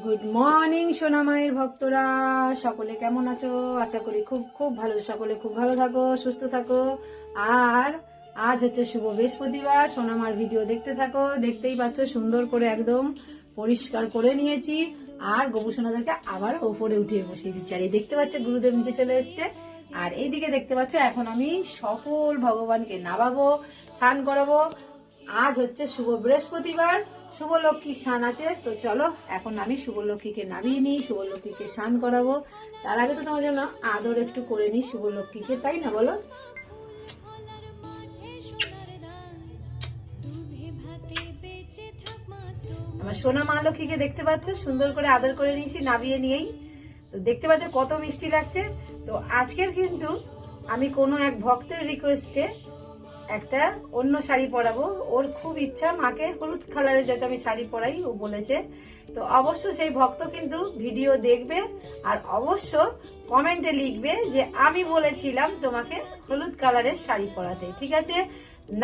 Good morning সোনা মায়ের ভক্তরা। সকলে কেমন আছো? আশা করি খুব খুব ভালো। সকলে খুব ভালো থাকো, সুস্থ থাকো। আর আজ হচ্ছে শুভ বৃহস্পতিবার। সোনামার ভিডিও দেখতে থাকো। দেখতেই পাচ্ছ, সুন্দর করে একদম পরিষ্কার করে নিয়েছি। আর গবু সোনাদেরকে আবার ওপরে উঠিয়ে বসিয়ে দিচ্ছি। আর এই দেখতে পাচ্ছ, গুরুদেব নিচে চলে এসছে। আর এইদিকে দেখতে পাচ্ছ, এখন আমি সকল ভগবানকে নামাবো, স্নান করাবো। আজ হচ্ছে শুভ বৃহস্পতিবার। শুভ লক্ষ্মীর স্নান আছে, তো চলো, এখন আমি শুভলক্ষ্মীকে নামিয়ে নিই শুভ লক্ষ্মীকে স্নান করাবো। তার আগে তো তোমার জন্য আদর একটু করে নিই শুভলক্ষ্মীকে, তাই না বলো? আমার সোনা মা লক্ষ্মীকে দেখতে পাচ্ছ, সুন্দর করে আদর করে নিয়েছি, নামিয়ে নিয়েই। তো দেখতে পাচ্ছ কত মিষ্টি লাগছে। তো আজকের কিন্তু আমি কোনো এক ভক্তের রিকোয়েস্টে একটা অন্য শাড়ি পরাবো। ওর খুব ইচ্ছা, মাকে হলুদ কালারের যাতে আমি শাড়ি পরাই, ও বলেছে। তো অবশ্য সেই ভক্ত কিন্তু ভিডিও দেখবে আর অবশ্য কমেন্টে লিখবে যে, আমি বলেছিলাম তোমাকে হলুদ কালারের শাড়ি পরাতে। ঠিক আছে?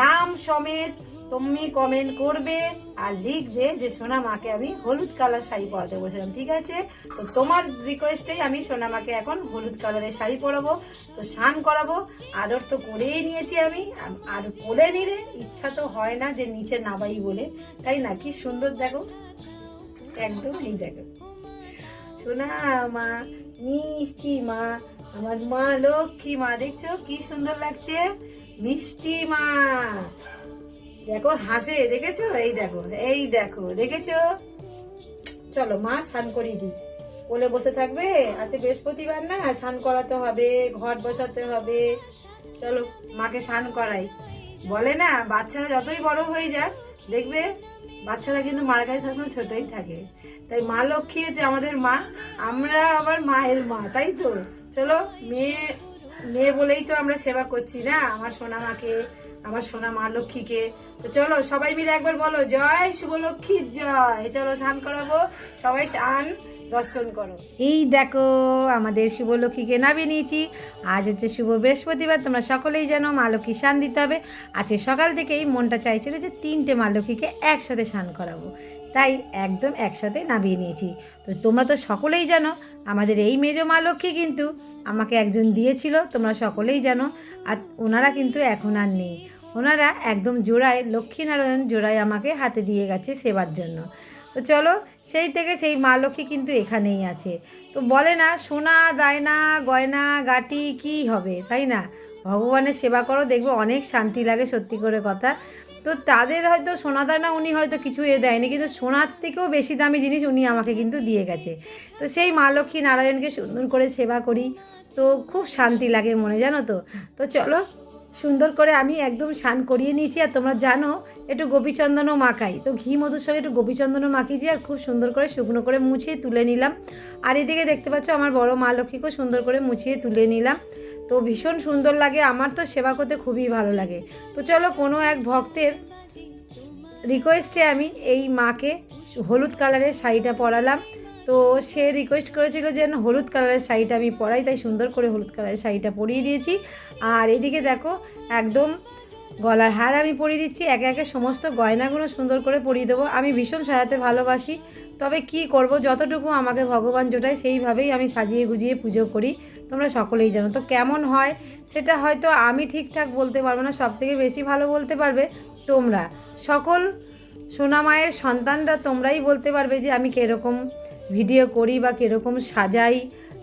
নাম সমেত তুমি কমেন্ট করবে আর লিখবে যে, সোনা মাকে আমি হলুদ কালার শাড়ি পরাতে বলছিলাম, ঠিক আছে? তো তোমার রিকোয়েস্টেই আমি সোনা মাকে এখন হলুদ কালারের শাড়ি পরাবো। তো স্নান করাবো, আদর তো করেই নিয়েছি আমি। আর কোলে নিলে ইচ্ছা তো হয় না যে নিচে নাবাই বলে, তাই না? কি সুন্দর দেখো। একদম এই দেখো। সোনা মা, মিষ্টি মা, আমার মা লক্ষ্মী মা, দেখছ কি সুন্দর লাগছে? মিষ্টি মা। দেখো, হাসে, দেখেছ? এই দেখো এই দেখো, দেখেছ? চলো, মা স্নান করিয়ে দিই। কোলে বসে থাকবে? আজকে বৃহস্পতিবার না? স্নান করাতে হবে, ঘর বসাতে হবে। চলো, মাকে স্নান করাই। বলে না, বাচ্চারা যতই বড় হয়ে যাক, দেখবে বাচ্চারা কিন্তু মার কাছে সবসময় ছোটই থাকে। তাই মা লক্ষ্মী হচ্ছে আমাদের মা, আমরা আবার মায়ের মা, তাই তো? চলো, মেয়ে মেয়ে বলেই তো আমরা সেবা করছি না, আমার সোনা মাকে। আমার সোনা মা লক্ষ্মীকে। তো চলো সবাই মিলে একবার বলো, জয় শুভলক্ষ্মীর জয়। চলো স্নান করাবো, সবাই স্নান দর্শন করো। এই দেখো, আমাদের শুভলক্ষ্মীকে নামিয়ে নিয়েছি। আজ হচ্ছে শুভ বৃহস্পতিবার, তোমরা সকলেই জানো মা লক্ষ্মী স্নান দিতে হবে। আজকে সকাল থেকেই মনটা চাইছিল যে তিনটে মা লক্ষ্মীকে একসাথে স্নান করাবো। তাই একদম একসাথে নামিয়ে নিয়েছি। তো তোমরা তো সকলেই জানো, আমাদের এই মেজ মা লক্ষ্মী কিন্তু আমাকে একজন দিয়েছিল, তোমরা সকলেই জানো। আর ওনারা কিন্তু এখন আর নেই। ওনারা একদম জোড়ায়, লক্ষ্মীনারায়ণ জোড়ায় আমাকে হাতে দিয়ে গেছে সেবার জন্য। তো চলো, সেই থেকে সেই মা লক্ষ্মী কিন্তু এখানেই আছে। তো বলে না, সোনা, দায়না, গয়না, গাটি, কি হবে, তাই না? ভগবানের সেবা করো, দেখব অনেক শান্তি লাগে সত্যি করে কথা। তো তাদের হয়তো সোনা দানা উনি হয়তো কিছু এ দেয়নি, কিন্তু সোনার থেকেও বেশি দামি জিনিস উনি আমাকে কিন্তু দিয়ে গেছে। তো সেই মা লক্ষ্মী নারায়ণকে সুন্দর করে সেবা করি, তো খুব শান্তি লাগে মনে, জানো তো? তো চলো, সুন্দর করে আমি একদম স্নান করিয়ে নিয়েছি, আর তোমরা জানো, একটু গোপীচন্দনও মাখাই। তো ঘি মধুর সঙ্গে একটু গোপীচন্দনও মাখিয়েছি, আর খুব সুন্দর করে শুকনো করে মুছিয়ে তুলে নিলাম। আর এদিকে দেখতে পাচ্ছ, আমার বড় মা লক্ষ্মীকেও সুন্দর করে মুছিয়ে তুলে নিলাম। তো ভীষণ সুন্দর লাগে, আমার তো সেবা করতে খুবই ভালো লাগে। তো চলো কোনো এক ভক্তের রিকোয়েস্টে আমি এই মাকে হলুদ কালারের শাড়িটা পরালাম। তো সে রিকোয়েস্ট করেছিল যে হলুদ কালারের শাড়িটা আমি পরাই, তাই সুন্দর করে হলুদ কালারের শাড়িটা পরিয়ে দিয়েছি। আর এদিকে দেখো, একদম গলার হার আমি পরিয়ে দিচ্ছি, একে একে সমস্ত গয়নাগুলো সুন্দর করে পরিয়ে দেবো। আমি ভীষণ সাজাতে ভালোবাসি, তবে কি করব, যতটুকু আমাকে ভগবান জোটায়, সেইভাবেই আমি সাজিয়ে গুজিয়ে পুজো করি। তোমরা সকলেই জানো। তো কেমন হয়? সেটা হয়তো আমি ঠিকঠাক বলতে পারব না সব থেকে বেশি ভালো বলতে পারবে তোমরা। সকল সোনা মায়ের সন্তানরা তোমরাই বলতে পারবে যে আমি কীরকম ভিডিও করি বা কীরকম সাজাই,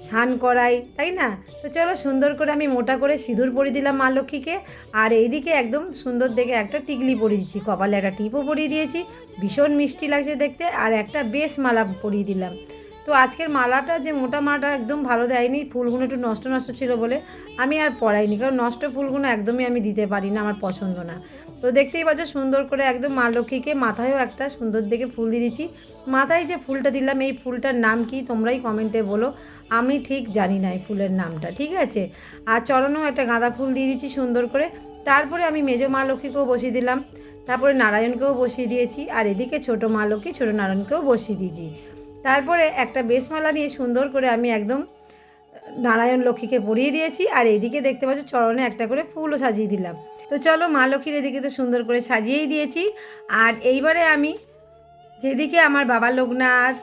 স্নান করাই, তাই না? তো চলো সুন্দর করে আমি মোটা করে সিঁদুর পরিয়ে দিলাম মা লক্ষ্মীকে। আর এইদিকে একদম সুন্দর দেখে একটা টিকলি পরিয়ে দিচ্ছি, কপালে একটা টিপও পরিয়ে দিয়েছি, ভীষণ মিষ্টি লাগছে দেখতে, আর একটা বেশ মালা পরিয়ে দিলাম। তো আজকের মালাটা যে মোটা মালাটা একদম ভালো দেয়নি, ফুলগুলো একটু নষ্ট নষ্ট ছিল বলে আমি আর পরাইনি, কারণ নষ্ট ফুলগুলো একদমই আমি দিতে পারি না, আমার পছন্দ না। তো দেখতেই পাচ্ছ সুন্দর করে একদম মা লক্ষ্মীকে মাথায়ও একটা সুন্দর দেখে ফুল দিয়ে দিচ্ছি। মাথায় যে ফুলটা দিলাম, এই ফুলটার নাম কি তোমরাই কমেন্টে বলো। আমি ঠিক জানি না এই ফুলের নামটা, ঠিক আছে? আর চরণেও একটা গাঁদা ফুল দিয়ে দিচ্ছি সুন্দর করে। তারপরে আমি মেজো মা লক্ষ্মীকেও বসিয়ে দিলাম, তারপরে নারায়ণকেও বসিয়ে দিয়েছি, আর এদিকে ছোটো মা লক্ষ্মী, ছোটো নারায়ণকেও বসিয়ে দিয়েছি। তারপরে একটা বেশমালা নিয়ে সুন্দর করে আমি একদম নারায়ণ লক্ষ্মীকে পরিয়ে দিয়েছি আর এইদিকে দেখতে পাচ্ছ চরণে একটা করে ফুলও সাজিয়ে দিলাম। তো চলো মা লক্ষ্মীর এদিকে তো সুন্দর করে সাজিয়েই দিয়েছি। আর এইবারে আমি যেদিকে আমার বাবা লোকনাথ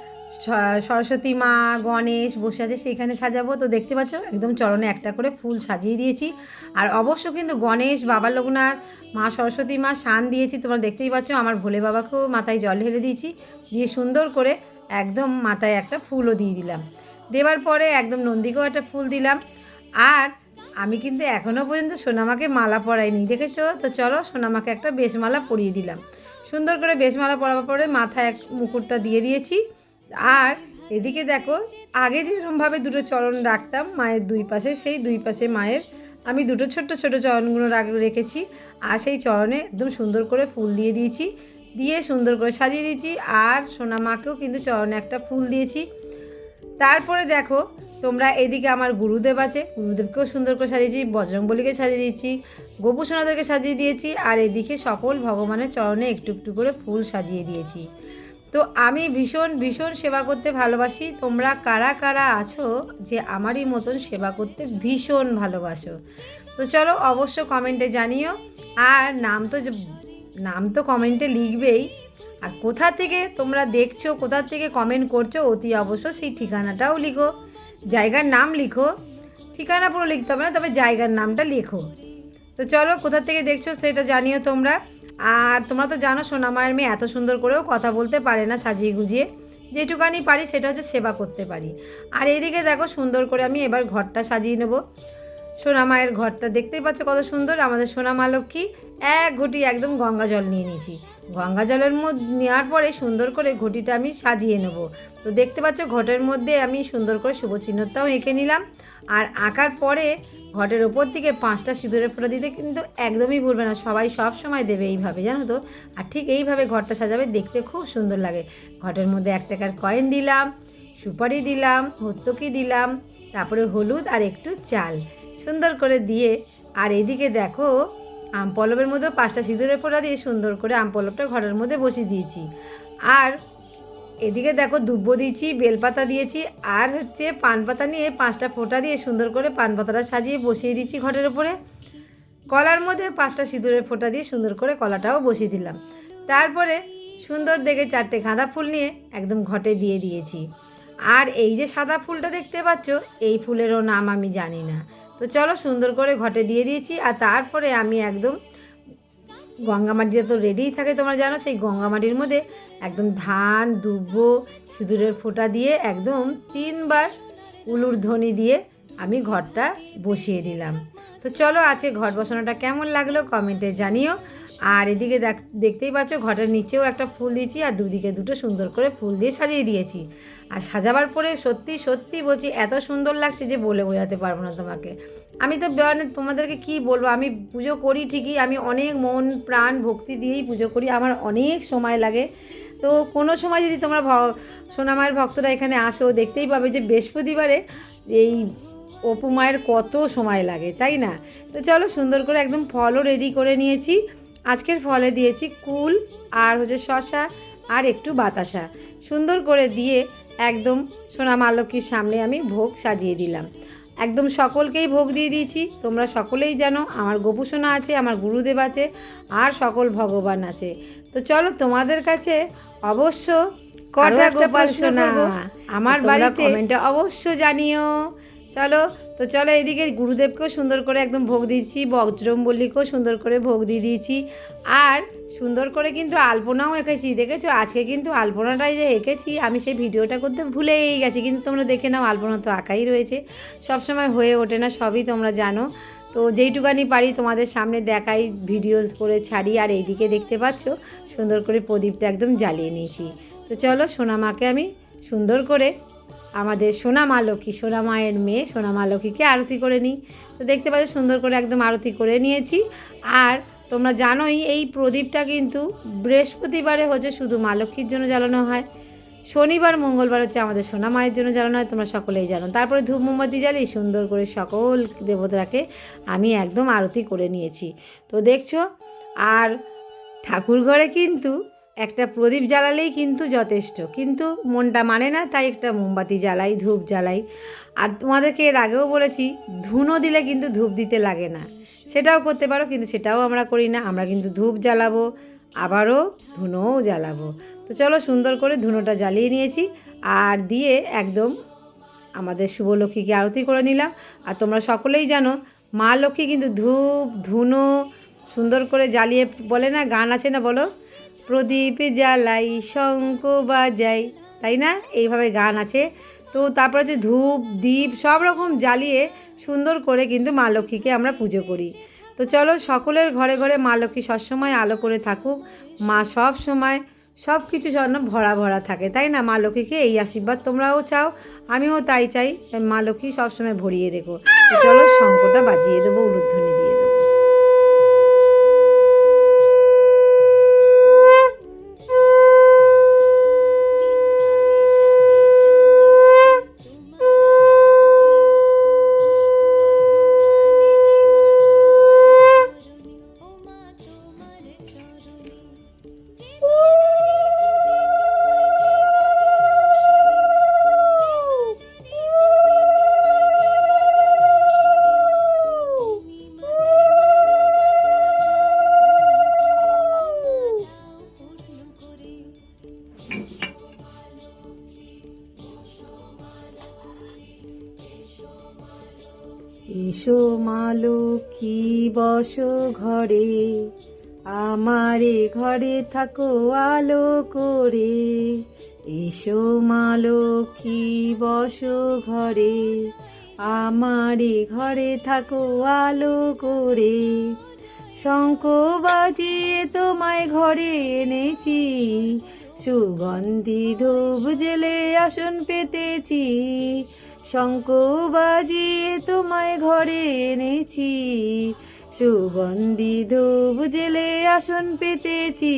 সরস্বতী মা, গণেশ বসে আছে সেইখানে সাজাবো। তো দেখতে পাচ্ছ একদম চরণে একটা করে ফুল সাজিয়ে দিয়েছি। আর অবশ্য কিন্তু গণেশ, বাবা লোকনাথ, মা সরস্বতী মা শান দিয়েছি, তোমরা দেখতেই পাচ্ছ। আমার ভোলে বাবাকেও মাথায় জল ঢেলে দিয়েছি। দিয়ে সুন্দর করে একদম মাথায় একটা ফুলও দিয়ে দিলাম। দেওয়ার পরে একদম নন্দীকেও একটা ফুল দিলাম। আর আমি কিন্তু এখনও পর্যন্ত সোনামাকে মালা পরাইনি, দেখেছ? তো চলো সোনামাকে একটা বেশমালা পরিয়ে দিলাম। সুন্দর করে বেশমালা পরাবার পরে মাথায় এক মুকুটটা দিয়ে দিয়েছি। আর এদিকে দেখো, আগে যেরকমভাবে দুটো চরণ রাখতাম মায়ের দুই পাশে, সেই দুই পাশে মায়ের আমি দুটো ছোট্ট ছোট চরণগুলো রাখ- রেখেছি। আর সেই চরণে একদম সুন্দর করে ফুল দিয়ে দিয়েছি। দিয়ে সুন্দর করে সাজিয়ে দিয়েছি। আর সোনা মাকেও কিন্তু চরণে একটা ফুল দিয়েছি। তারপরে দেখো, তোমরা এদিকে আমার গুরুদেব আছে। গুরুদেবকেও সুন্দর করে সাজিয়েছি, বজরংবলীকে সাজিয়ে দিয়েছি গোপু সোনাদেরকে সাজিয়ে দিয়েছি, আর এদিকে সকল ভগবানের চরণে একটু একটু করে ফুল সাজিয়ে দিয়েছি। তো আমি ভীষণ ভীষণ সেবা করতে ভালোবাসি। তোমরা কারা কারা আছো যে আমারই মতন সেবা করতে ভীষণ ভালোবাসো? তো চলো অবশ্য কমেন্টে জানিও। আর নাম তো নাম তো কমেন্টে লিখবেই। আর কোথা থেকে তোমরা দেখছ, কোথা থেকে কমেন্ট করছ, অতি অবশ্য সেই ঠিকানাটাও লিখো। জায়গার নাম লিখো। ঠিকানা পুরো লিখতে হবে না, তবে জায়গার নামটা লেখো। তো চলো, কোথা থেকে দেখছ সেটা জানিও তোমরা। আর তোমরা তো জানো সোনামায়ের মেয়ে এত সুন্দর করেও কথা বলতে পারে না সাজিয়ে গুজিয়ে। যেটুকানি পারি সেটা হচ্ছে সেবা করতে পারি। আর এইদিকে দেখো, সুন্দর করে আমি এবার ঘরটা সাজিয়ে নেব। সোনা মায়ের ঘরটা দেখতেই পাচ্ছ কত সুন্দর। আমাদের সোনা মা লক্ষ্মী এক ঘটি একদম গঙ্গা জল নিয়ে নিয়েছি। গঙ্গা জলের মধ্যে নেওয়ার পরে সুন্দর করে ঘটিটা আমি সাজিয়ে নেব। তো দেখতে পাচ্ছ ঘটের মধ্যে আমি সুন্দর করে শুভ চিহ্নটাও এঁকে নিলাম। আর আঁকার পরে ঘটের ওপর থেকে পাঁচটা সিঁদুরের ফোঁটা দিতে কিন্তু একদমই ভুলবে না, সবাই সব সময় দেবে এইভাবে, জানো তো? আর ঠিক এইভাবে ঘরটা সাজাবে, দেখতে খুব সুন্দর লাগে। ঘটের মধ্যে এক টাকার কয়েন দিলাম, সুপারি দিলাম হত্যকি দিলাম, তারপরে হলুদ আর একটু চাল। সুন্দর করে দিয়ে, আর এদিকে দেখো আম পলবের মধ্যে পাঁচটা সিঁদুরের ফোঁটা দিয়ে সুন্দর করে আম পলবটা ঘরের মধ্যে বসিয়ে দিয়েছি। আর এদিকে দেখো দুব্ব দিয়েছি, বেলপাতা দিয়েছি, আর হচ্ছে পান পাতা নিয়ে পাঁচটা ফোঁটা দিয়ে সুন্দর করে পান পাতাটা সাজিয়ে বসিয়ে দিয়েছি ঘরের ওপরে কলার মধ্যে পাঁচটা সিঁদুরের ফোঁটা দিয়ে সুন্দর করে কলাটাও বসিয়ে দিলাম। তারপরে সুন্দর দেখে চারটে গাঁদা ফুল নিয়ে একদম ঘটে দিয়ে দিয়েছি। আর এই যে সাদা ফুলটা দেখতে পাচ্ছ, এই ফুলেরও নাম আমি জানি না। তো চলো সুন্দর করে ঘটে দিয়ে দিয়েছি আর তারপরে আমি একদম গঙ্গামাটিতে তো রেডিই থাকে তোমরা জানো, সেই গঙ্গামাটির মধ্যে একদম ধান, দুব্ব, সিঁদুরের ফোঁটা দিয়ে একদম তিনবার উলুর ধ্বনি দিয়ে আমি ঘরটা বসিয়ে দিলাম। তো চলো আজকে ঘর বসানোটা কেমন লাগল কমেন্টে জানিও। আর এদিকে দেখ, দেখতেই পাচ্ছ, ঘরের নিচেও একটা ফুল দিয়েছি আর দুদিকে দুটো সুন্দর করে ফুল দিয়ে সাজিয়ে দিয়েছি। আর সাজাবার পরে সত্যি সত্যি বলছি, এত সুন্দর লাগছে যে বলে বোঝাতে পারব না তোমাকে। আমি তো মানে তোমাদেরকে কি বলব, আমি পুজো করি ঠিকই, আমি অনেক মন, প্রাণ, ভক্তি দিয়েই পুজো করি, আমার অনেক সময় লাগে। তো কোনো সময় যদি তোমরা সোনামায়ের ভক্তরা এখানে আসো, দেখতেই পাবে যে বৃহস্পতিবারে এই অপু মায়ের কত সময় লাগে, তাই না? তো চলো সুন্দর করে একদম ফলও রেডি করে নিয়েছি। আজকের ফলে দিয়েছি কুল আর হচ্ছে শশা আর একটু বাতাসা। সুন্দর করে দিয়ে একদম সোনা মা সামনে আমি ভোগ সাজিয়ে দিলাম। একদম সকলকেই ভোগ দিয়ে দিয়েছি। তোমরা সকলেই জানো আমার গোপুসোনা আছে আমার গুরুদেব আছে আর সকল ভগবান আছে। তো চলো তোমাদের কাছে অবশ্য কটা গোপাল সোনা। আমার বাড়িতে কমেন্টে অবশ্য জানিও। চলো, তো চলো এদিকে গুরুদেবকেও সুন্দর করে একদম ভোগ দিয়েছি বজ্রমবল্লিকেও সুন্দর করে ভোগ দিয়ে দিয়েছি। আর সুন্দর করে কিন্তু আলপনাও এঁকেছি, দেখেছ? আজকে কিন্তু আলপনাটাই যে এঁকেছি, আমি সেই ভিডিওটা করতে ভুলেই গেছি, কিন্তু তোমরা দেখে নাও, আলপনা তো আঁকাই রয়েছে। সবসময় হয়ে ওঠে না, সবই তোমরা জানো। তো যেইটুকানি পারি তোমাদের সামনে দেখাই, ভিডিও করে ছাড়ি, আর এইদিকে দেখতে পাচ্ছ, সুন্দর করে প্রদীপটা একদম জ্বালিয়ে নিয়েছি। তো চলো সোনা মাকে আমি সুন্দর করে আমাদের সোনা লক্ষ্মী সোনা মায়ের মেয়ে সোনা মা লক্ষ্মীকে আরতি করে নিই। তো দেখতে পাচ্ছ, সুন্দর করে একদম আরতি করে নিয়েছি। আর তোমরা জানোই, এই প্রদীপটা কিন্তু বৃহস্পতিবারে হচ্ছে শুধু মা লক্ষ্মীর জন্য জ্বালানো হয়। শনিবার, মঙ্গলবার হচ্ছে আমাদের সোনা মায়ের জন্য জ্বালানো হয়, তোমরা সকলেই জানো। তারপরে ধূপ মোমবাতি জ্বালিয়ে সুন্দর করে সকল দেবতাকে আমি একদম আরতি করে নিয়েছি। তো দেখছ, আর ঠাকুর ঘরে কিন্তু একটা প্রদীপ জ্বালালেই কিন্তু যথেষ্ট। কিন্তু মনটা মানে না, তাই একটা মোমবাতি জ্বালাই, ধূপ জ্বালাই। আর তোমাদেরকে এর আগেও বলেছি, ধুনো দিলে কিন্তু ধূপ দিতে লাগে না। সেটাও করতে পারো, কিন্তু সেটাও আমরা করি না। আমরা কিন্তু ধূপ জ্বালাবো, আবারও ধুনোও জ্বালাবো। তো চলো সুন্দর করে ধুনোটা জ্বালিয়ে নিয়েছি, আর দিয়ে একদম আমাদের শুভলক্ষ্মীকে আরতি করে নিলাম। আর তোমরা সকলেই জানো, মা লক্ষ্মী কিন্তু ধূপ, ধুনো সুন্দর করে জ্বালিয়ে বলে না, গান আছে না বলো? প্রদীপ জ্বালাই, শঙ্খ বাজাই। তাই না? এইভাবে গান আছে। তো তারপর হচ্ছে ধূপ দ্বীপ সব রকম জ্বালিয়ে সুন্দর করে কিন্তু মা লক্ষ্মীকে আমরা পুজো করি। তো চলো সকলের ঘরে ঘরে মা লক্ষ্মী সবসময় আলো করে থাকুক। মা সব সময় সব কিছু জন্য ভরা ভরা থাকে। তাই না? মা লক্ষ্মীকে এই আশীর্বাদ তোমরাও চাও, আমিও তাই চাই। মা লক্ষ্মী সবসময় ভরিয়ে রেখো। চলো শঙ্কটা বাজিয়ে দেবো উলুধ্বনি দিয়ে। এসো মা লক্ষ্মী, বসো ঘরে। আমারে ঘরে থাকো, আলো করে। এসো মা লক্ষ্মী, বসো ঘরে। আমারে ঘরে থাকো, আলো করে। শঙ্খ বাজিয়ে তোমায় ঘরে এনেছি। সুগন্ধি ধূপ জেলে আসন পেতেছি। শঙ্খ বাজিয়ে তোমায় ঘরে এনেছি। সুগন্ধি ধূপ জেলে আসন পেতেছি।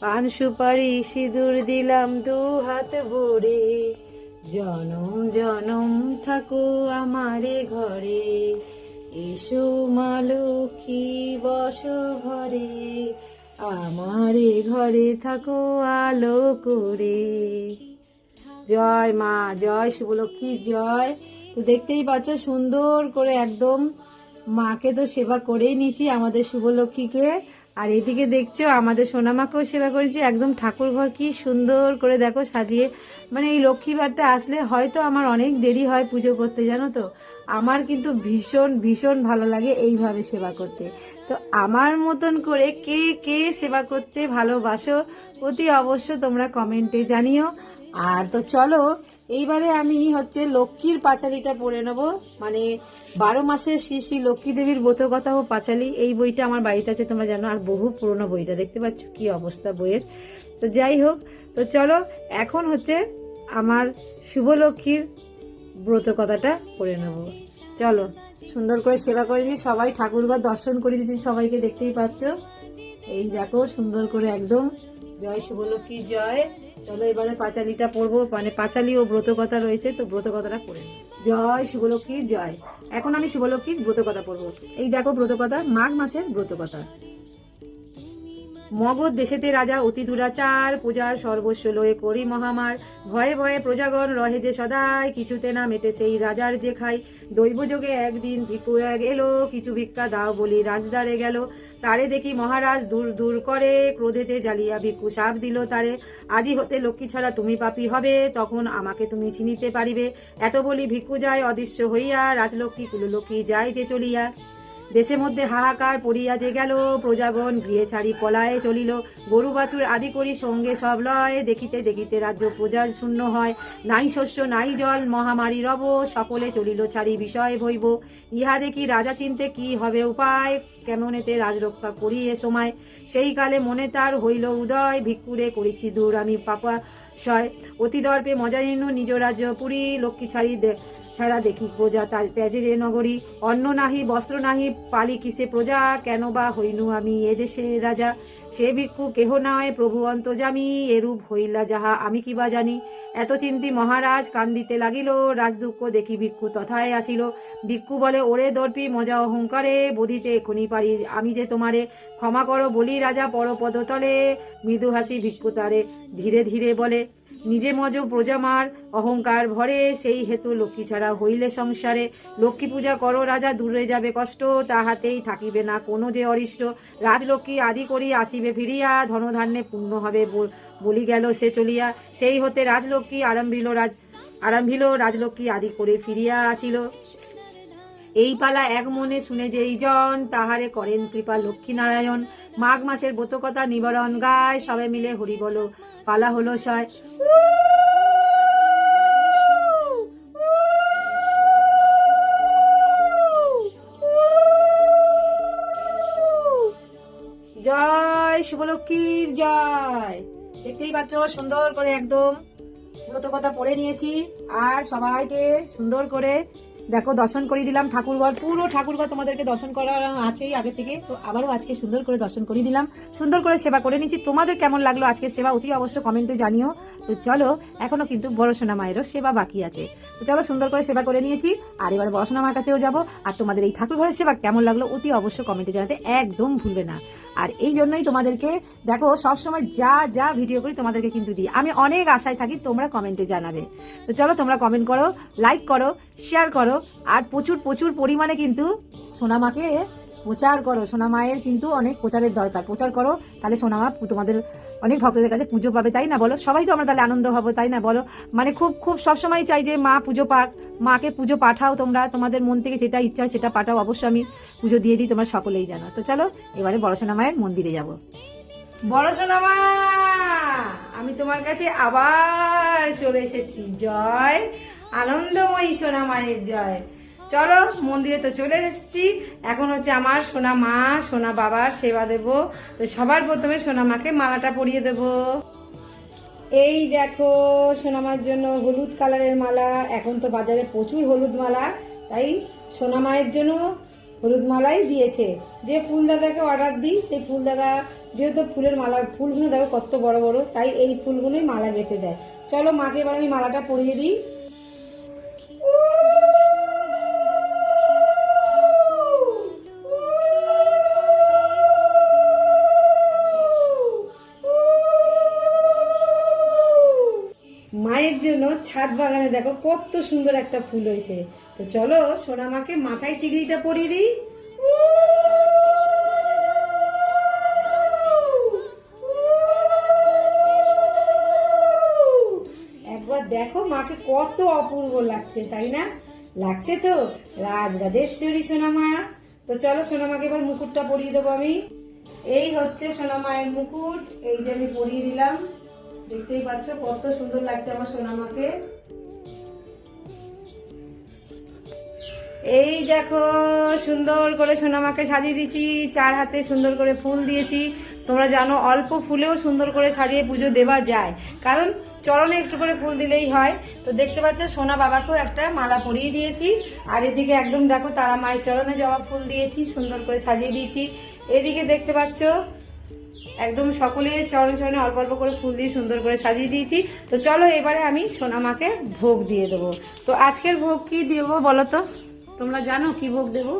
পান সুপারি সিঁদুর দিলাম দু হাত ভরে। জনম জনম থাকো আমারে ঘরে। এসো মা লক্ষ্মী বসো ঘরে। আমারে ঘরে থাকো আলো করে। জয় মা, জয় শুভলক্ষ্মী, জয়। তো দেখতেই পাচ্ছ, সুন্দর করে একদম মাকে তো সেবা করেই নিয়েছি আমাদের শুভলক্ষ্মীকে। আর এদিকে দেখছ, আমাদের সোনামাকেও সেবা করেছি। একদম ঠাকুর ঘর কি সুন্দর করে দেখো সাজিয়ে। মানে এই লক্ষ্মীবারটা আসলে হয়তো আমার অনেক দেরি হয় পুজো করতে, জানো তো? আমার কিন্তু ভীষণ ভীষণ ভালো লাগে এইভাবে সেবা করতে। তো আমার মতন করে কে কে সেবা করতে ভালোবাসো, অতি অবশ্য তোমরা কমেন্টে জানিও। আর তো চলো, এইবারে আমি হচ্ছে লক্ষ্মীর পাঁচালিটা পড়ে নেব। মানে বারো মাসে শ্রী শ্রী লক্ষ্মী দেবীর ব্রত কথা ও পাঁচালি, এই বইটা আমার বাড়িতে আছে তোমরা জানো, আর বহু পুরনো বইটা, দেখতে পাচ্ছ কি অবস্থা বইয়ের। তো যাই হোক, তো চলো, এখন হচ্ছে আমার শুভ লক্ষ্মীর ব্রত কথাটা পড়ে নেব। চলো, সুন্দর করে সেবা করে দিই সবাই ঠাকুরঘর দর্শন করে দিয়েছি, সবাইকে দেখতেই পাচ্ছ। এই দেখো, সুন্দর করে একদম। জয় শুভলক্ষ্মী, জয়। চলো এবারে পাঁচালিটা পড়ব। মানে পাঁচালি ও ব্রত কথা রয়েছে, তো ব্রত কথাটা পড়ে জয় শুভলক্ষ্মীর জয়। এখন আমি শুভলক্ষ্মীর ব্রত কথা পড়ব। এই দেখো ব্রত কথা মাঘ মাসের ব্রত কথা মগধ দেশেতে রাজা অতি দুরাচার, পূজার সর্বস্ব লয়ে করি মহামার। ভয়ে ভয়ে প্রজাগণ রহে যে সদাই, কিছুতে না মেটে সেই রাজার যে খাই। দৈবযোগে একদিন ভিক্ষু এক এলো, কিছু ভিক্ষা দাও বলি রাজদারে গেল। তারে দেখি মহারাজ দূর দূর করে ক্রোধেতে জ্বালিয়া ভিক্ষু সাপ দিল তারে। আজি হতে লক্ষ্মী ছাড়া তুমি পাপি হবে, তখন আমাকে তুমি চিনিতে পারিবে। এত বলি ভিক্ষু যায় অদৃশ্য হইয়া, রাজলক্ষ্মী, কুললক্ষ্মী যায় যে চলিয়া। দেশে মধ্যে হাহাকার পড়িয়া যে গেল, প্রজাগণ গৃহে ছাড়ি পলায়ে চলিল। গরু বাছুর আদি করি সঙ্গে সব লয়, দেখিতে দেখিতে রাজ্য প্রজার শূন্য হয়। নাই শস্য, নাই জল, মহামারী রব, সকলে চলিল ছাড়ি বিষয় ভইব ইহা দেখি রাজা চিনতে কি হবে উপায়? কেমনেতে রাজরক্ষা করি এ সময়? সেই কালে মনে তার হইল উদয়, ভিক্ষুরে করেছি দূর আমি পাপা সয়। অতি দর্পে মজা নিজ রাজ্য পুরী, লক্ষ্মী ছাড়ি ছাড়া দেখি প্রজা ত্যাজের নগরী, অন্ন নাহি, বস্ত্র নাহি, পালি কিসে প্রজা, কেন বা হইনু আমি এদেশে রাজা? সে ভিক্ষু কেহ নয়, প্রভু অন্তজামি এরূপ হইলা যাহা আমি কি বা জানি? এত চিন্তি মহারাজ কান্দিতে লাগিল রাজদুঃখ দেখি ভিক্ষু তথায় আসিল। ভিক্ষু বলে, ওরে দর্পি, মজা অহংকারে, বধিতে এখনই পারি আমি যে তোমারে। ক্ষমা করো বলি রাজা পরপদতলে। মৃদু হাসি ভিক্ষু তারে ধীরে ধীরে বলে নিজে মজ প্রজামার অহংকার ভরে সেই হেতু লক্ষ্মী ছাড়া হইলে সংসারে। লক্ষ্মী পূজা করো রাজা, দূরে যাবে কষ্ট, তাহাতেই থাকিবে না কোনো যে অরিষ্ট। রাজলক্ষ্মী আদি করি আসিবে ফিরিয়া, ধনধান্যে পূর্ণ হবে বল- গেল সে চলিয়া। সেই হতে রাজলক্ষ্মী আরম্ভিল রাজ, আরম্ভিল রাজলক্ষ্মী আদি করে ফিরিয়া আসিল। এই পালা এক মনে শুনে যেই জন, তাহারে করেন কৃপা লক্ষ্মীনারায়ণ। মাঘ মাসের ব্রতকথা নিবারণ গায়, সবে মিলে হরি বলো, পালা হলো সয়। জয় শুভলক্ষ্মীর জয়। দেখতেই পাচ্ছ, সুন্দর করে একদম ব্রত কথা পড়ে নিয়েছি। আর সবাইকে সুন্দর করে দেখো, দর্শন করে দিলাম ঠাকুরঘর। পুরো ঠাকুরঘর তোমাদেরকে দর্শন করা আছেই আগে থেকে। তো আবারও আজকে সুন্দর করে দর্শন করে দিলাম। সুন্দর করে সেবা করে নিয়েছি তোমাদের কেমন লাগল আজকের সেবা, অতি অবশ্য কমেন্টে জানিও। তো চলো, এখনও কিন্তু বড় সোনা মায়েরও সেবা বাকি আছে। তো চলো, সুন্দর করে সেবা করে নিয়েছি। আর এবার বড় সোনা মার কাছেও যাব। আর তোমাদের এই ঠাকুর ঘরের সেবা কেমন লাগল, অতি অবশ্য কমেন্টে জানাতে একদম ভুলবে না। আর এই জন্যই তোমাদেরকে, দেখো, সবসময় যা যা ভিডিও করি তোমাদেরকে কিন্তু দিই। আমি অনেক আশায় থাকি তোমরা কমেন্টে জানাবে। তো চলো তোমরা কমেন্ট করো লাইক করো শেয়ার করো, আর প্রচুর প্রচুর পরিমাণে কিন্তু সোনামাকে প্রচার করো। সোনামায়ের কিন্তু অনেক প্রচারের দরকার। প্রচার করো, তাহলে সোনামা তোমাদের অনেক ভক্তদের কাছে পুজো পাবে, তাই না বলো? সবাই তো আমরা তাহলে আনন্দ হব, তাই না বলো? মানে খুব খুব সবসময় চাই যে মা পুজো পাক মাকে পুজো পাঠাও তোমরা, তোমাদের মন থেকে যেটা ইচ্ছা হয় সেটা পাঠাও, অবশ্যই আমি পুজো দিয়ে দিই, তোমরা সকলেই জানো। তো চলো, এবারে বড় সোনামায়ের মন্দিরে যাব। বড়সোনা মা, আমি তোমার কাছে আবার চলে এসেছি, জয় আনন্দময়ী সোনা মায়ের জয়। চলো, মন্দিরে তো চলে এসেছি, এখন হচ্ছে আমার সোনা মা, সোনা বাবার সেবা দেব। তো সবার প্রথমে সোনা মাকে মালাটা পরিয়ে দেব। এই দেখো, সোনামার জন্য হলুদ কালারের মালা। এখন তো বাজারে প্রচুর হলুদ মালা, তাই সোনামায়ের জন্য হলুদ মালাই দিয়েছে। যে ফুল দাদাকে অর্ডার দিই, সেই ফুল দাদা যেহেতু ফুলের মালা ফুলগুলো দেখো কত বড় বড়, তাই এই ফুলগুলোই মালা গেঁথে দেয়। চলো মাকে এবার আমি মালাটা পরিয়ে দিই। মায়ের জন্য ছাদ বাগানে দেখো কত সুন্দর একটা ফুল হয়েছে। তো চলো সোনা মাকে মাথায় টিকলিটা পরিয়ে দিই। একবার দেখো মাকে কত অপূর্ব লাগছে, তাই না? লাগছে তো? রাজ রাজেশ্বরী সোনামা। তো চলো সোনামাকে এবার মুকুটটা পরিয়ে দেবো আমি। এই হচ্ছে সোনামায়ের মুকুট, এই যে আমি পরিয়ে দিলাম। দেখতেই পাচ্ছ, কত সুন্দর লাগছে আমার সোনামাকে। এই দেখো, সুন্দর করে সোনামাকে সাজিয়ে দিয়েছি, চার হাতে সুন্দর করে ফুল দিয়েছি। তোমরা জানো, অল্প ফুলেও সুন্দর করে সাজিয়ে পুজো দেওয়া যায়। কারণ চরণে একটু করে ফুল দিলেই হয়। তো দেখতে পাচ্ছ, সোনা বাবাকেও একটা মালা পরিয়ে দিয়েছি। আর এদিকে একদম দেখো তারা মায়ের চরণে জবা ফুল দিয়েছি, সুন্দর করে সাজিয়ে দিয়েছি। এদিকে দেখতে পাচ্ছ একদম সকলে চরণ চরণে অল্প অল্প করে ফুল দিয়ে সুন্দর করে সাজিয়ে দিয়েছি। তো চলো এবারে আমি সোনামাকে ভোগ দিয়ে দেবো। তো আজকের ভোগ কি দেবো বলো তো? তোমরা জানো কি ভোগ দেবো?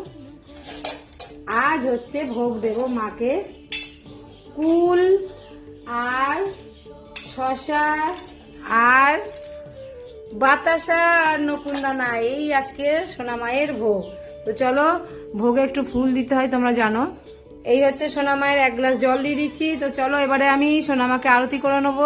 আজ হচ্ছে ভোগ দেব মাকে কুল আর শশা আর বাতাসা আর নকুন্দানা এই আজকের সোনামায়ের ভোগ। তো চলো ভোগে একটু ফুল দিতে হয়, তোমরা জানো। এই হচ্ছে সোনামায়ের এক গ্লাস জল দিয়ে দিচ্ছি। তো চলো এবারে আমি সোনামাকে আরতি করে নেব।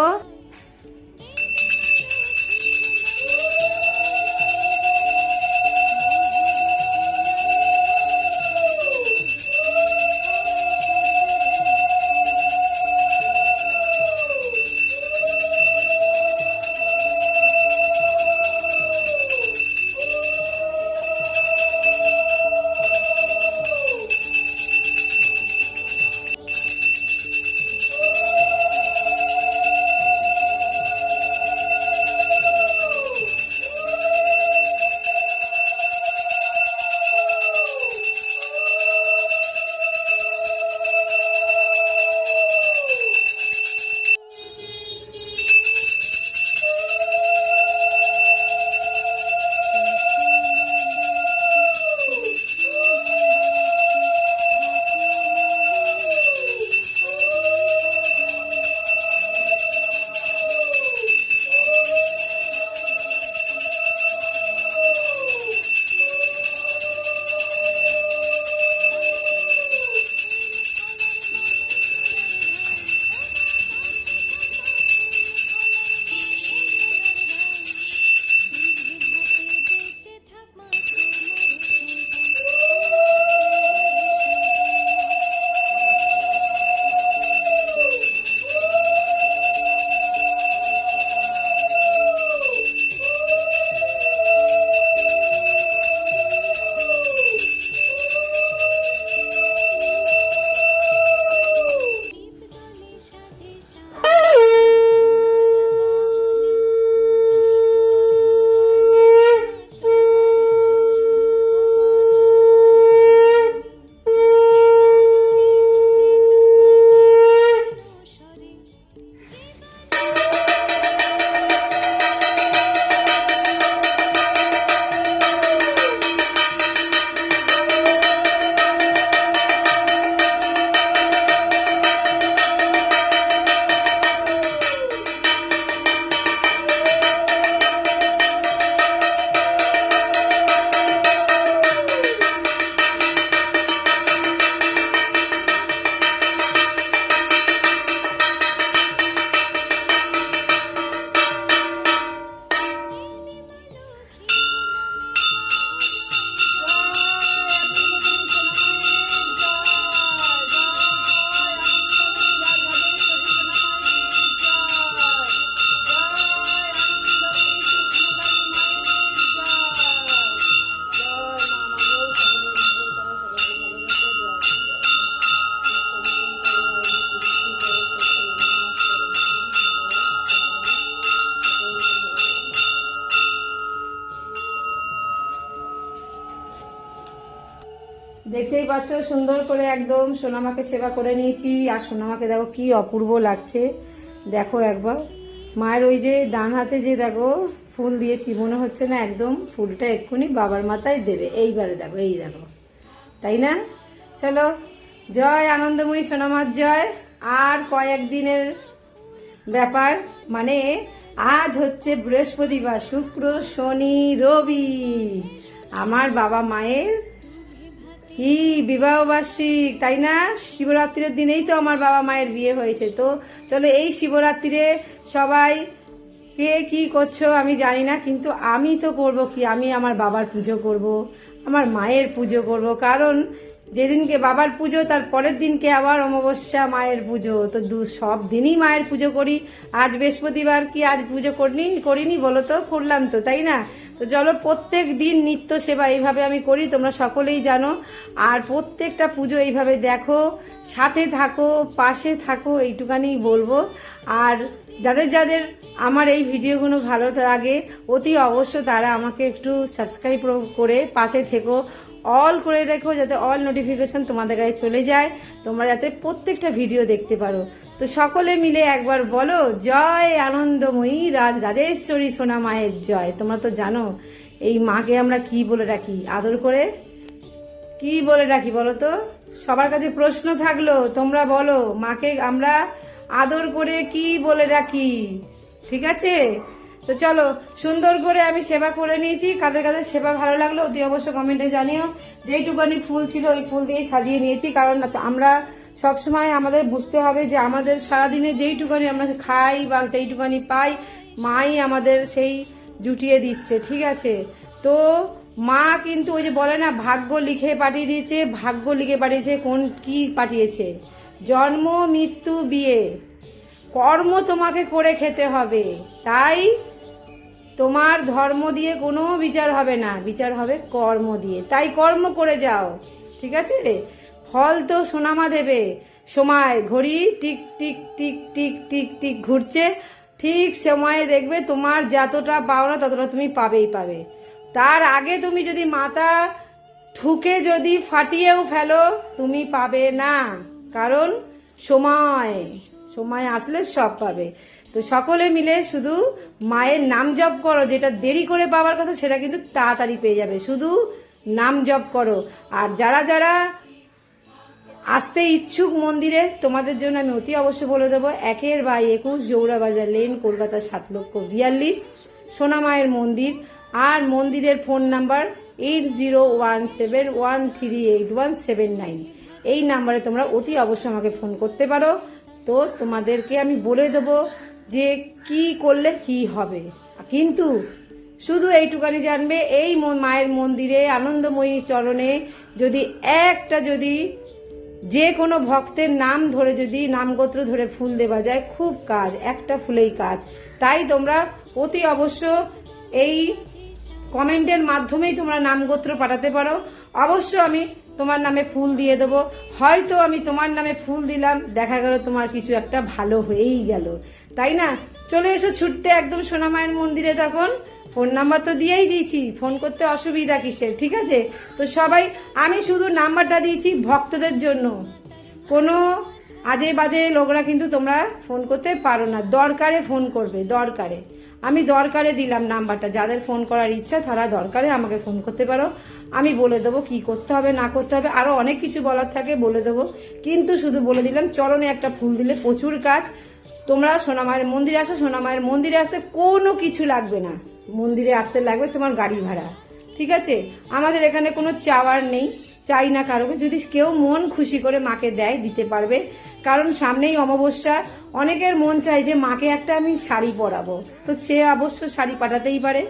দেখতেই পাচ্ছ, সুন্দর করে একদম সোনামাকে সেবা করে নিয়েছি। আর সোনামাকে দেখো কি অপূর্ব লাগছে। দেখো একবার। মায়ের ওই যে ডান হাতে যে দেখো ফুল দিয়েছি, মনে হচ্ছে না একদম ফুলটা এক্ষুনি বাবার মাথায় দেবে। এইবারে দেখো, এই দেখো। তাই না? চলো, জয় আনন্দময়ী সোনামার জয়। আর কয়েকদিনের ব্যাপার মানে আজ হচ্ছে বৃহস্পতিবার, শুক্র, শনি, রবি। আমার বাবা মায়ের কি বিবাহ বার্ষিক তাই না? শিবরাত্রির দিনেই তো আমার বাবা মায়ের বিয়ে হয়েছে। তো চলো এই শিবরাত্রিরে সবাই কে কি করছ আমি জানি না, কিন্তু আমি তো করব কি? আমি আমার বাবার পুজো করব, আমার মায়ের পুজো করব। কারণ যেদিনকে বাবার পুজো, তার পরের দিনকে আবার অমাবস্যা মায়ের পুজো। তো দু, সব দিনই মায়ের পুজো করি। আজ বৃহস্পতিবার কি আজ পুজো করিনি করিনি বলো তো? করলাম তো, তাই না? তো চলো প্রত্যেক দিন নিত্য সেবা এইভাবে আমি করি, তোমরা সকলেই জানো। আর প্রত্যেকটা পুজো এইভাবে দেখো, সাথে থাকো, পাশে থাকো, এইটুকানি বলব। আর যাদের যাদের আমার এই ভিডিওগুলো ভালো লাগে, অতি অবশ্য তারা আমাকে একটু সাবস্ক্রাইব করে পাশে থেকো অল করে রেখো, যাতে অল নোটিফিকেশান তোমাদের কাছে চলে যায়। তোমরা যাতে প্রত্যেকটা ভিডিও দেখতে পারো। তো সকলে মিলে একবার বলো, জয় আনন্দময়ী রাজ রাজেশ্বরী সোনা মায়ের জয়। তোমরা তো জানো, এই মাকে আমরা কি বলে রাখি আদর করে? কি বলে রাখি বলো তো? সবার কাছে প্রশ্ন থাকল, তোমরা বলো, মাকে আমরা আদর করে কি বলে রাখি ঠিক আছে? তো চলো, সুন্দর করে আমি সেবা করে নিয়েছি। কাদের কাদের সেবা ভালো লাগল অতি অবশ্য কমেন্টে জানিও। যেইটুকানি ফুল ছিল ওই ফুল দিয়ে সাজিয়ে নিয়েছি, কারণ আমরা সবসময় আমাদের বুঝতে হবে যে আমাদের সারাদিনে যেইটুকানি আমরা খাই বা যেইটুকানি পাই, মাই আমাদের সেই জুটিয়ে দিচ্ছে, ঠিক আছে? তো মা কিন্তু ওই যে বলে না, ভাগ্য লিখে পাঠিয়ে দিয়েছে, ভাগ্য লিখে পাঠিয়েছে, কোন কি পাঠিয়েছে? জন্ম, মৃত্যু, বিয়ে। কর্ম তোমাকে করে খেতে হবে। তাই তোমার ধর্ম দিয়ে কোনো বিচার হবে না, বিচার হবে কর্ম দিয়ে। তাই কর্ম করে যাও, ঠিক আছে ফল তো সোনামা দেবে। সময় ঘড়ি tick tick tick tick tick tick ঘুরছে। ঠিক সময়ে দেখবে তোমার যতটা পাও না ততটা তুমি পাবেই পাবে। তার আগে তুমি যদি মাথা ঠুকে যদি ফাটিয়েও ফেলো, তুমি পাবে না। কারণ সময় সময় আসলে সব পাবে। তো সকলে মিলে শুধু মায়ের নাম জপ করো। যেটা দেরি করে পাওয়ার কথা, সেটা কিন্তু তাড়াতাড়ি পেয়ে যাবে। শুধু নাম জপ করো। আর যারা যারা আসতে ইচ্ছুক মন্দিরে, তোমাদের জন্য আমি অতি অবশ্যই বলে দেবো, একের বাই একুশ জৌড়াবাজার লেন কলকাতা সাত লক্ষ বিয়াল্লিশ সোনামায়ের মন্দির। আর মন্দিরের phone number eight zero one seven one three eight one seven nine এই নাম্বারে তোমরা অতি অবশ্যই আমাকে ফোন করতে পারো। তো তোমাদেরকে আমি বলে দেবো যে কি করলে কি হবে। কিন্তু শুধু এইটুকানি জানবে, এই মায়ের মন্দিরে, আনন্দময়ী চরণে যদি একটা যদি যে কোনো ভক্তের নাম ধরে যদি নামগোত্র ধরে ফুল দেওয়া যায়, খুব কাজ, একটা ফুলেই কাজ। তাই তোমরা অতি অবশ্য এই কমেন্টের মাধ্যমেই তোমরা নামগোত্র পাঠাতে পারো। অবশ্য আমি তোমার নামে ফুল দিয়ে দেবো। হয়তো আমি তোমার নামে ফুল দিলাম, দেখা গেল তোমার কিছু একটা ভালো হয়েই গেল। তাই না? চলে এসো ছুটতে একদম সোনামায়ের মন্দিরে তখন। ফোন নাম্বার তো দিয়েই দিয়েছি, ফোন করতে অসুবিধা কিসের, ঠিক আছে? তো সবাই, আমি শুধু নাম্বারটা দিয়েছি ভক্তদের জন্য। কোনো আজে বাজে লোকরা কিন্তু তোমরা ফোন করতে পারো না। দরকারে ফোন করবে, দরকারে। আমি দরকারে দিলাম নাম্বারটা, যাদের ফোন করার ইচ্ছা তারা দরকারে আমাকে ফোন করতে পারো। আমি বলে দেবো কি করতে হবে, না করতে হবে আরও অনেক কিছু বলার থাকে, বলে দেবো। কিন্তু শুধু বলে দিলাম, চরণে একটা ফুল দিলে প্রচুর কাজ তোমরা সোনামায়ের মন্দিরে আসো সোনামায়ের মন্দিরে আসতে কোনো কিছু লাগবে না। মন্দিরে আসতে লাগবে তোমার গাড়ি ভাড়া, ঠিক আছে? আমাদের এখানে কোনো চাওয়ার নেই, চাই না কারোকে। যদি কেউ মন খুশি করে মাকে দেয়, দিতে পারবে। কারণ সামনেই অমাবস্যা, অনেকের মন চায় যে মাকে একটা আমি শাড়ি পরাবো। তো সে অবশ্য শাড়ি পাঠাতেই পারে।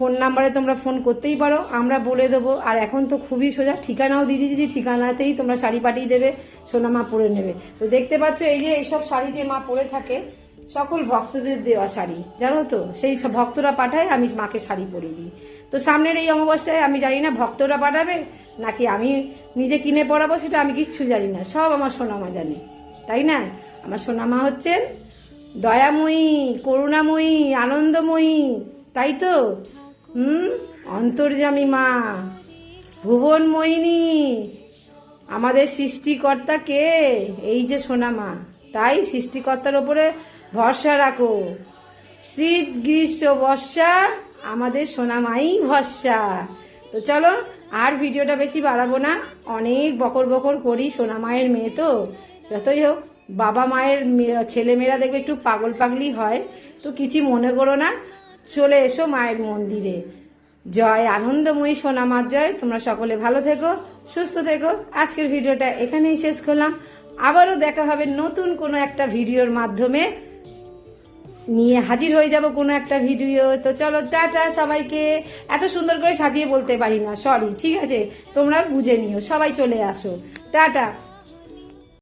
ফোন নাম্বারে তোমরা ফোন করতেই পারো, আমরা বলে দেবো। আর এখন তো খুবই সোজা, ঠিকানাও দিয়ে দিয়েছি ঠিকানাতেই তোমরা শাড়ি পাঠিয়ে দেবে, সোনা মা পরে নেবে। তো দেখতে পাচ্ছ, এই যে এইসব শাড়ি যে মা পরে থাকে, সকল ভক্তদের দেওয়া শাড়ি, জানো তো? সেই সব ভক্তরা পাঠায়, আমি মাকে শাড়ি পরিয়ে দিই। তো সামনের এই অমাবস্যায় আমি জানি না ভক্তরা পাঠাবে, নাকি আমি নিজে কিনে পরাবো, সেটা আমি কিচ্ছু জানি না। সব আমার সোনামা জানে, তাই না? আমার সোনামা হচ্ছেন দয়াময়ী, করুণাময়ী, আনন্দময়ী, তাই তো? হুম? অন্তর্যামী মা, ভুবন মোহিনী, আমাদের সৃষ্টিকর্তা কে? এই যে সোনা মা, তাই সৃষ্টিকর্তার ওপরে ভরসা রাখো। শীত, গ্রীষ্ম, বর্ষা, আমাদের সোনা সোনামাই ভরসা। তো চলো, আর ভিডিওটা বেশি বাড়াবো না, অনেক বকর বকর করি সোনা মায়ের মেয়ে তো। যতই হোক, বাবা মায়ের মেয়ে- ছেলেমেয়েরা দেখবে একটু পাগল পাগলি হয়, তো কিছু মনে করো না। চলে এসো মায়ের মন্দিরে। জয় আনন্দময়ী সোনামার জয়। তোমরা সকলে ভালো থেকো, সুস্থ থেকো। আজকের ভিডিওটা এখানেই শেষ করলাম। আবারও দেখা হবে নতুন কোনো একটা ভিডিওর মাধ্যমে। নিয়ে হাজির হয়ে যাব কোনো একটা ভিডিও। তো চলো, টাটা সবাইকে। এত সুন্দর করে সাজিয়ে বলতে পারি না সরি ঠিক আছে? তোমরা বুঝে নিও, সবাই চলে আসো। টাটা।